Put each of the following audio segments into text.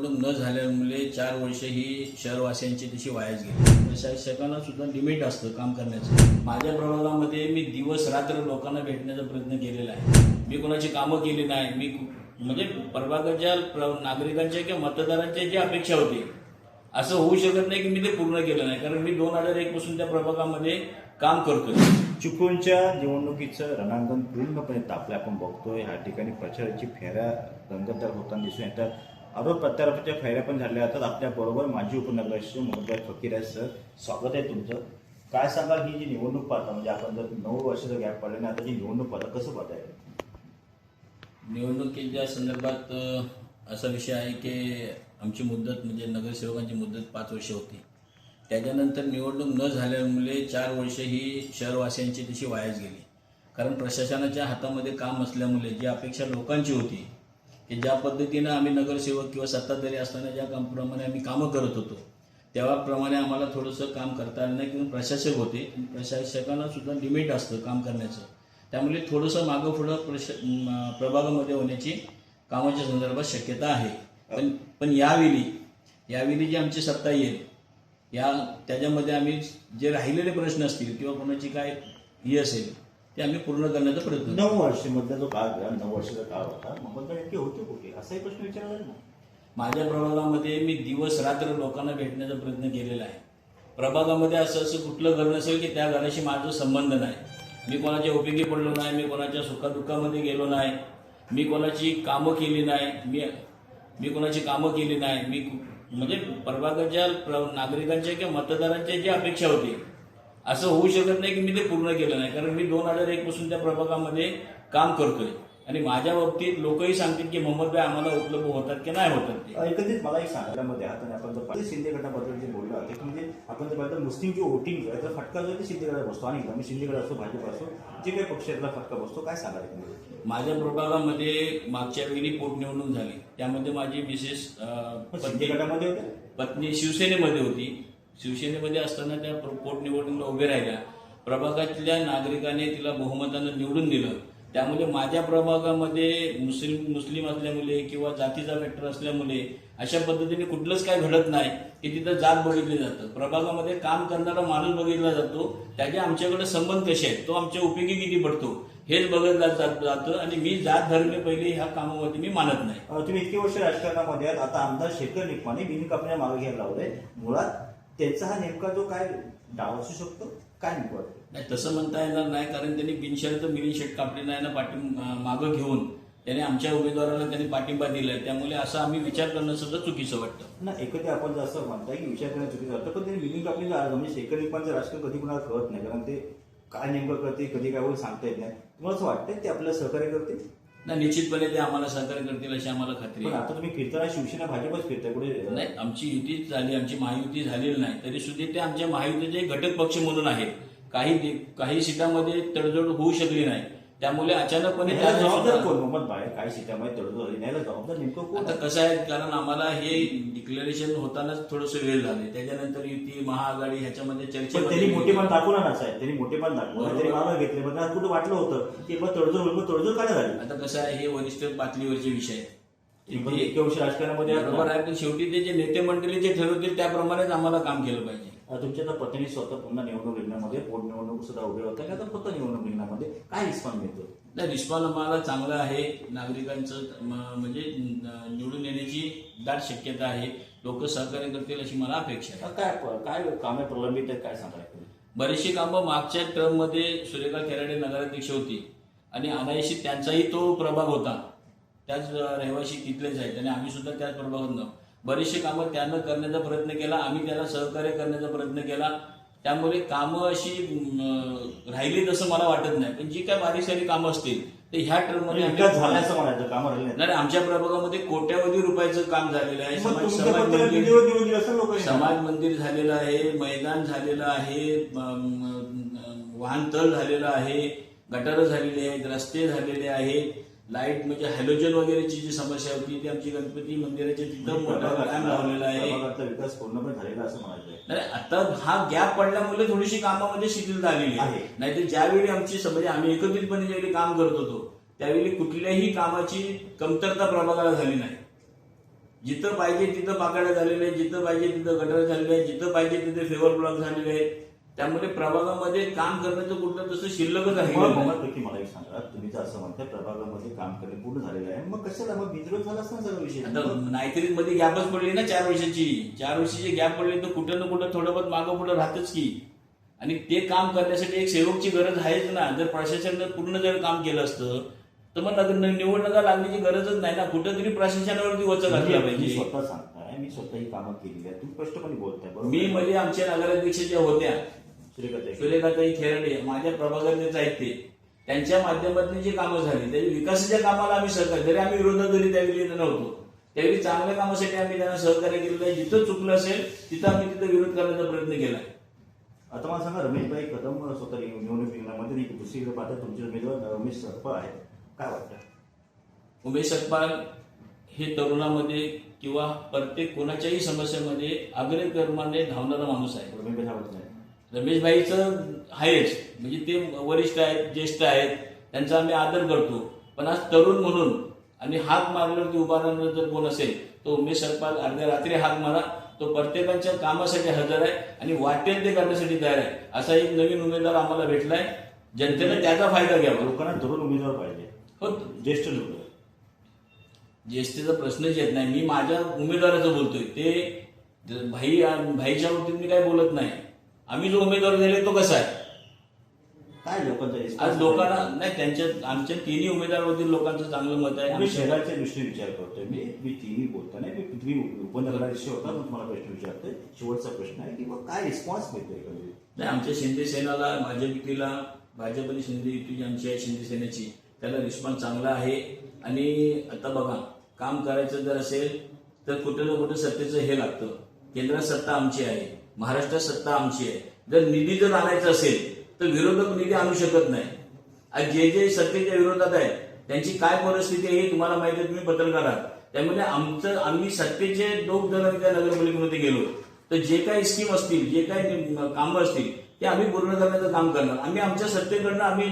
निवडणूक न झाल्यामुळे चार वर्ष ही शहरवासियांची तशी वायाच गेली. म्हणजे प्रशासकांना सुद्धा लिमिट असतं काम करण्याचं. माझ्या प्रभागामध्ये मी दिवस रात्र लोकांना भेटण्याचा प्रयत्न केलेला आहे. मी कोणाची कामं केली नाही. मी म्हणजे प्रभागाच्या प्र- नागरिकांच्या किंवा मतदारांच्या जी अपेक्षा होती असं होऊ शकत नाही की मी ते पूर्ण केलं नाही. कारण मी दोन हजार एक पासून त्या प्रभागामध्ये काम करतोय. चुकूनच्या निवडणुकीचं रणांगण पूर्णपणे तापलं आपण बघतोय. ह्या ठिकाणी प्रचाराची फेऱ्या रंगतदार होताना दिसून येतात. आरोप प्रत्यारोपाच्या फेऱ्या पण झाल्या जातात आपल्याबरोबर माजी उपनगराध्यक्ष मोहम्मद फकीर आहे सर. स्वागत आहे तुमचं. काय सांगाल ही जी निवडणूक पाहता? म्हणजे आपण जर नऊ वर्षाचा गॅप पडला आणि आता जी निवडणूक पाहता कसं पाहताय निवडणुकीच्या संदर्भात असा विषय आहे की आमची मुदत म्हणजे नगरसेवकांची मुदत पाच वर्ष होती. त्याच्यानंतर निवडणूक न झाल्यामुळे चार वर्ष ही शहरवासियांची तशी वायाच गेली. कारण प्रशासनाच्या हातामध्ये काम असल्यामुळे जी अपेक्षा लोकांची होती की ज्या पद्धतीनं आम्ही नगरसेवक किंवा सत्ताधारी असताना ज्या कामप्रमाणे आम्ही कामं करत होतो तेव्हाप्रमाणे आम्हाला थोडंसं काम करता आलं नाही. किंवा प्रशासक होते. प्रशासकांना सुद्धा लिमिट असतं काम करण्याचं. त्यामुळे थोडंसं मागं पुढं प्रश प्रभागामध्ये होण्याची कामाच्या संदर्भात शक्यता आहे. पण पण यावेळी यावेळी जी आमची सत्ता येईल या त्याच्यामध्ये आम्ही जे राहिलेले प्रश्न असतील किंवा कोणाची काय ही असेल ते आम्ही पूर्ण करण्याचा प्रयत्न. नऊ वर्ष मधला जो काळ नऊ वर्षाचा काळ होता मोहम्मद नेमके होते कुठे? असाही प्रश्न विचारला ना माझ्या प्रभागामध्ये मी दिवस रात्र लोकांना भेटण्याचा प्रयत्न केलेला आहे. प्रभागामध्ये असं असं कुठलं घर नसेल की त्या घराशी माझा संबंध नाही. मी कोणाच्या उपयोगी पडलो नाही मी कोणाच्या सुखादुःखामध्ये गेलो नाही. मी कोणाची कामं केली नाही मी मी कोणाची कामं केली नाही. मी म्हणजे प्रभागाच्या प्र नागरिकांच्या किंवा मतदारांच्या जी अपेक्षा होती असं होऊ शकत नाही की मी ते पूर्ण केलं नाही. कारण मी दोन हजार एक पासून त्या प्रभागामध्ये काम करतोय. आणि माझ्या बाबतीत लोकही सांगतील की मोहम्मदभाई आम्हाला उपलब्ध होतात की नाही होतात ते. एकंदरीत मला एक सांगायला आणि आपण जर शिंदे गटाबद्दल जे बोललो आहोत की म्हणजे आपण जर पाहिलं मुस्लिम जो वोटिंग आहे तर फटका जो आहे ते शिंदे गटात बसतो आणि मी शिंदे गट असो भाजप असो जे काही पक्षातला फटका बसतो काय एकंदरीत? माझ्या प्रभागामध्ये मागच्या वेळी पोटनिवडणूक झाली. त्यामध्ये माझी पण शिंदे गटामध्ये होते पत्नी शिवसेनेमध्ये होती. शिवसेनेमध्ये असताना त्या पोटनिवडणुकीला उभे राहिल्या. प्रभागातल्या नागरिकाने तिला बहुमतानं निवडून दिलं. त्यामुळे माझ्या प्रभागामध्ये मुस्लिम मुस्लिम असल्यामुळे किंवा जातीचा फॅक्टर असल्यामुळे अशा पद्धतीने कुठलंच काय घडत नाही की तिथं जात बघितली जातं. प्रभागामध्ये काम करणारा माणूस बघितला जातो. त्याचे आमच्याकडे संबंध कसे आहेत? तो आमच्या उपयोगी किती पडतो? हेच बघितलं जात जातं आणि मी जात धर्म पहिले ह्या कामामध्ये मी मानत नाही. तुम्ही इतके वर्ष राजकारणामध्ये आहात. आता आमदार शेखर निकमाने बिनकापण्या मागे घ्यायला लावलंय मुळात त्यांचा हा नेमका जो काय डाव असू शकतो काय वाटतं? नाही तसं म्हणता येणार नाही कारण त्यांनी बिनशर्त मिलिंद शेट कापडे यांना पाठी मागं घेऊन त्याने आमच्या उमेदवाराला त्यांनी पाठिंबा दिलाय. त्यामुळे असं आम्ही विचार करणं सुद्धा चुकीचं वाटतं. ना एकत्र आपण असं म्हणताय की विचार करणं चुकीचं वाटतं पण त्यांनी बिलिंग आपली म्हणजे शेखर राजकारण कधी कुणाला कळत नाही कारण ते काय नेमकं करते कधी काय सांगता येत नाही. तुम्हाला असं वाटतंय ते आपल्याला सहकार्य करते नाही निश्चितपणे ते आम्हाला सहकार्य करतील अशी आम्हाला खात्री पण आहे. आता तुम्ही फिरताना शिवसेना भाजपच फिरताय कुठे? नाही आमची युती झाली आमची महायुती झालेली नाही. तरी सुद्धा ते आमच्या महायुतीचे घटक पक्ष म्हणून आहेत. काही दे- काही सीटामध्ये तडजोड होऊ शकली नाही. त्यामुळे अचानकपणे जबाबदार कोण? मोहम्मद भाई काही सीटामध्ये तडजोड झाली नाही जबाबदार नेमकं कोण? आता कसं आहे कारण आम्हाला हे डिक्लेरेशन होतानाच थोडस वेळ झाले त्याच्यानंतर युती महाआघाडी ह्याच्यामध्ये पण त्यांनी मोठेपण दाखवला ना साहेब. त्यांनी मोठेपण दाखवलं. बरोबर. त्यांनी मागं घेतले. आज कुठं वाटलं होतं की मग तडजोड होईल मग तडजोड काय झाली? आता कसं आहे हे वरिष्ठ पातळीवरचे विषय वर्ष राजकारणामध्ये बरोबर. आहे पण शेवटी ते जे नेते मंडळी जे ठरवतील त्याप्रमाणेच आम्हाला काम केलं पाहिजे. तुमच्या आता पत्नी स्वतः पुन्हा निवडणूक रिंगणामध्ये पोटनिवडणूक सुद्धा उभे होते आता फक्त निवडणूक रिंगणामध्ये काय रिस्पॉन्स मिळतो? नाही रिस्पॉन्स आम्हाला चांगला आहे. नागरिकांचं म्हणजे निवडून येण्याची दाट शक्यता आहे. लोक सहकार्य करतील अशी मला अपेक्षा आहे. काय काय कामे प्रलंबित आहेत काय सांगायला बरीचशी कामं मागच्या टर्ममध्ये सूर्यका खेराडे नगराध्यक्ष होती. आणि अनायशी त्यांचाही तो प्रभाग होता. त्याच रहिवासी तिथलेच आहेत. आणि आम्ही सुद्धा त्याच प्रभागात बरीचशी कामं त्यानं करण्याचा प्रयत्न केला आम्ही त्याला सहकार्य करण्याचा प्रयत्न केला. त्यामुळे कामं अशी राहिली तसं मला वाटत नाही. पण जी काय बारीक सारी कामं असतील ते ह्या टर्ममध्ये म्हणजे असं नाही आमच्या प्रभागामध्ये कोट्यावधी रुपयाचं काम झालेलं आहे. समाज मंदिर असं समाज मंदिर झालेलं आहे मैदान झालेलं आहे वाहनतळ झालेलं आहे गटारं झालेली आहेत रस्ते झालेले आहेत. लाइट म्हणजे हॅलोजन वगैरेची जी समस्या होती ती आमची गणपती मंदिराच्या तिथं मोठा डॅम लावलेला आहे. विकास पूर्णपणे झालेला असं म्हणायचं नाही आता हा गॅप पडल्यामुळे थोडीशी कामामध्ये शिथिलता आलेली आहे. नाहीतर ज्यावेळी आमची स- म्हणजे आम्ही एकत्रितपणे ज्यावेळी काम करत होतो त्यावेळी कुठल्याही कामाची कमतरता प्रभागाला झाली नाही. जिथं पाहिजे तिथं पाकाड्या झालेले आहेत जिथं पाहिजे तिथं गटर झालेले आहेत जिथं पाहिजे तिथे फेवर ब्लॉक झालेले आहेत. त्यामुळे प्रभागामध्ये काम करण्याचं कुठलं तसं शिल्लकच नक्की मला एक सांगा. तुम्ही जर असं म्हणताय प्रभागामध्ये काम करणे पूर्ण झालेलं आहे. मग कशाला? मग झाला असं सगळा विषय? आता नाहीतरी मध्ये गॅपच पडली ना चार वर्षाची. चार वर्षाची गॅप पडली तर कुठं ना कुठं थोडं बहुत मागं पुढं राहतच की. आणि ते काम करण्यासाठी एक सेवकची गरज आहेच ना. जर प्रशासनानं पूर्ण जर काम केलं असतं तर मग निवडणुका लागण्याची गरजच नाही ना. कुठंतरी प्रशासनावरती वचक घातला पाहिजे. स्वतः सांगताय. मी स्वतः ही कामं केलेली आहे तुम्ही स्पष्टपणे बोलताय. मी म्हणजे आमच्या नगराध्यक्ष ज्या होत्या सुरेखाताई. खेरडे माझ्या प्रभागातलेच आहेत ते त्यांच्या माध्यमातून जी कामं झाली त्या विकासाच्या कामाला आम्ही सहकार्य जरी आम्ही विरोधात जरी त्यावेळी नव्हतो त्यावेळी चांगल्या कामासाठी आम्ही त्यांना सहकार्य केलेलं आहे. जिथं चुकलं असेल तिथं आम्ही तिथं विरोध करण्याचा प्रयत्न केला आता मला सांगा रमेशभाई कदम स्वतः निवडणूक रिंगणामध्ये दुसरीकडे पाहता तुमचे उमेदवार रमेश सरपळ आहेत. काय वाटतं? उमेश अकबाल हे तरुणामध्ये किंवा प्रत्येक कोणाच्याही समस्येमध्ये अग्रक्रमाने धावणारा माणूस आहे. रमेशभाई आवडत नाही रमेशभाईचं आहेच. म्हणजे ते वरिष्ठ आहेत ज्येष्ठ आहेत त्यांचा आम्ही आदर करतो. पण आज तरुण म्हणून आणि हात मारल्यावरती उभा राहणार जर कोण असेल तो उमेश सरपाल अर्ध्या रात्री हात मारा. तो प्रत्येकाच्या कामासाठी हजर आहे आणि वाटेल ते करण्यासाठी तयार आहे. असा एक नवीन उमेदवार आम्हाला भेटलाय. जनतेनं त्याचा फायदा घ्यावा. लोकांना तरुण उमेदवार पाहिजे. हो. ज्येष्ठ लोक. ज्येष्ठतेचा प्रश्नच येत नाही. मी माझ्या उमेदवाराचं बोलतोय. ते भाई भाईच्या बाबतीत मी काय बोलत नाही. आम्ही जो उमेदवार दिले तो कसा आहे? काय लोकांचा आज लोकांना नाही त्यांच्या आमच्या तिन्ही उमेदवारावरती लोकांचं चांगलं मत आहे. मी आमच्या- शहराच्या दृष्टीने विचार करतोय. मी मी तिन्ही बोलतो नाही. मी तुम्ही उपनगराध्यक्ष होता म्हणून तुम्हाला प्रश्न विचारतोय. शेवटचा प्रश्न आहे की मग काय रिस्पॉन्स मिळतोय नाही आमच्या शिंदे सेनाला भाजप युतीला भाजप आणि शिंदे युती जी आमची आहे शिंदे सेनेची त्याला रिस्पॉन्स चांगला आहे. आणि आता बघा काम करायचं जर असेल तर कुठं ना कुठं सत्तेचं हे लागतं. केंद्रात सत्ता आमची आहे. महाराष्ट्रात सत्ता आमची आहे. जर निधी जर आणायचा असेल तर विरोधक निधी आणू शकत नाही. आज जे जे सत्तेच्या विरोधात आहेत त्यांची काय परिस्थिती आहे हे तुम्हाला माहिती आहे तुम्ही पत्रकार आहात. त्यामुळे आमचं आम्ही सत्तेचे दोन जण आम्ही त्या नगरपालिकेमध्ये गेलो. तर जे काही स्कीम असतील जे काही कामं असतील ते आम्ही पूर्ण करण्याचं काम करणार. आम्ही आमच्या सत्तेकडनं आम्ही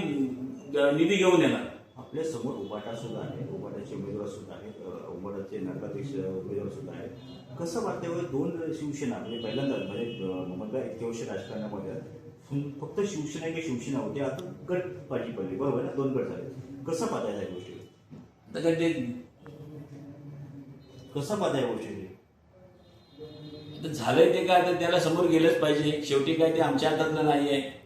निधी घेऊन येणार. आपल्यासमोर उबाटा सुद्धा आहे उबाटाचे उमेदवार सुद्धा आहेत उबाटाचे नगराध्यक्ष उमेदवार सुद्धा आहेत. कसं वाटतं बरं, दोन शिवसेना म्हणजे पहिल्यांदा म्हणजे ममता इतके वर्ष राजकारणामध्ये. फुं- फक्त शिवसेना की शिवसेना होती आता गट पाठी पडली. बरोबर ना? दोन गट झाले. कसं पाहताय या गोष्टी? तर काय ते कसं पाहताय या गोष्टी? झालंय ते काय? तर त्याला समोर गेलंच पाहिजे. शेवटी काय ते आमच्या हातातलं नाही आहे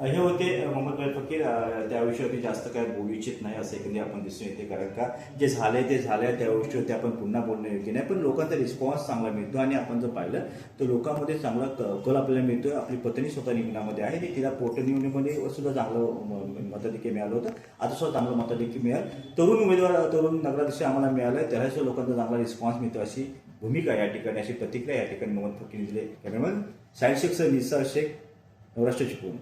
हे होते मोहम्मद फकीर त्याविषयी त्या जास्त काय बोलू इच्छित नाही असं एकंदरीत आपण दिसून येते कारण का जे झालंय ते झालंय त्या गोष्टीवरती आपण पुन्हा बोलणं योग्य नाही पण लोकांचा रिस्पॉन्स चांगला मिळतो. आणि आपण जर पाहिलं तर लोकांमध्ये चांगला कल आपल्याला मिळतोय आपली पत्नी स्वतः निघण्यामध्ये आहे आणि तिला पोटनिवडणुकीमध्ये सुद्धा चांगलं मताधिक्य मिळालं होतं. आता सुद्धा चांगलं मताधिक्य मिळालं. तरुण उमेदवार तरुण नगराध्यक्ष आम्हाला मिळालं त्याला सुद्धा लोकांचा चांगला रिस्पॉन्स मिळतो अशी भूमिका या ठिकाणी अशी प्रतिक्रिया या ठिकाणी मोहम्मद फकीर दिले कॅमेरामॅन सायन्स शेख सर निसार शेख नवराष्ट्र चिपळूण